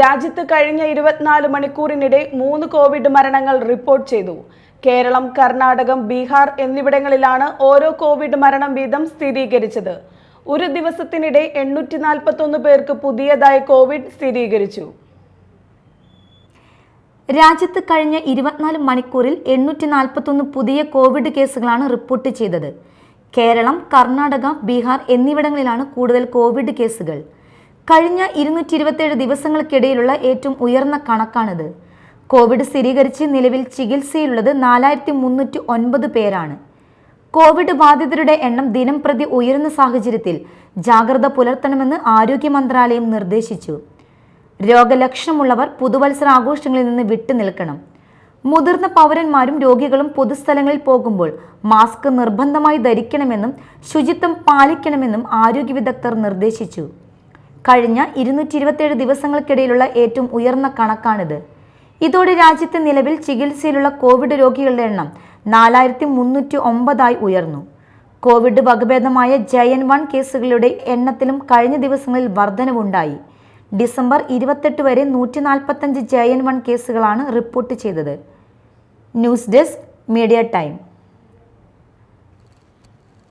രാജ്യത്ത് കഴിഞ്ഞ ഇരുപത്തിനാല് മണിക്കൂറിനിടെ മൂന്ന് കോവിഡ് മരണങ്ങൾ റിപ്പോർട്ട് ചെയ്തു. കേരളം കർണാടകം ബീഹാർ എന്നിവിടങ്ങളിലാണ് ഓരോ കോവിഡ് മരണം വീതം സ്ഥിരീകരിച്ചത്. ഒരു ദിവസത്തിനിടെ എണ്ണൂറ്റി നാൽപ്പത്തൊന്ന് പേർക്ക് പുതിയതായി കോവിഡ് സ്ഥിരീകരിച്ചു. രാജ്യത്ത് കഴിഞ്ഞ ഇരുപത്തിനാല് മണിക്കൂറിൽ എണ്ണൂറ്റി നാൽപ്പത്തൊന്ന് പുതിയ കോവിഡ് കേസുകളാണ് റിപ്പോർട്ട് ചെയ്തത്. കേരളം കർണാടക ബീഹാർ എന്നിവിടങ്ങളിലാണ് കൂടുതൽ കോവിഡ് കേസുകൾ. കഴിഞ്ഞ ഇരുന്നൂറ്റി ഇരുപത്തേഴ് ദിവസങ്ങൾക്കിടയിലുള്ള ഏറ്റവും ഉയർന്ന കണക്കാണിത്. കോവിഡ് സ്ഥിരീകരിച്ച് നിലവിൽ ചികിത്സയിലുള്ളത് നാലായിരത്തി മുന്നൂറ്റി ഒൻപത് പേരാണ്. കോവിഡ് ബാധിതരുടെ എണ്ണം ദിനം പ്രതി ഉയരുന്ന സാഹചര്യത്തിൽ ജാഗ്രത പുലർത്തണമെന്ന് ആരോഗ്യ മന്ത്രാലയം നിർദ്ദേശിച്ചു. രോഗലക്ഷണമുള്ളവർ പുതുവത്സര ആഘോഷങ്ങളിൽ നിന്ന് വിട്ടു നിൽക്കണം. മുതിർന്ന പൗരന്മാരും രോഗികളും പൊതുസ്ഥലങ്ങളിൽ പോകുമ്പോൾ മാസ്ക് നിർബന്ധമായി ധരിക്കണമെന്നും ശുചിത്വം പാലിക്കണമെന്നും ആരോഗ്യ വിദഗ്ധർ നിർദ്ദേശിച്ചു. കഴിഞ്ഞ ഇരുന്നൂറ്റി ഇരുപത്തിയേഴ് ദിവസങ്ങൾക്കിടയിലുള്ള ഏറ്റവും ഉയർന്ന കണക്കാണിത്. ഇതോടെ രാജ്യത്തെ നിലവിൽ ചികിത്സയിലുള്ള കോവിഡ് രോഗികളുടെ എണ്ണം നാലായിരത്തി മുന്നൂറ്റി ഒമ്പതായി ഉയർന്നു. കോവിഡ് വകഭേദമായ ജയൻ വൺ കേസുകളുടെ എണ്ണത്തിലും കഴിഞ്ഞ ദിവസങ്ങളിൽ വർധനവുണ്ടായി. ഡിസംബർ ഇരുപത്തെട്ട് വരെ നൂറ്റി നാൽപ്പത്തഞ്ച് ജയൻ വൺ കേസുകളാണ് റിപ്പോർട്ട് ചെയ്തത്. News desk media time.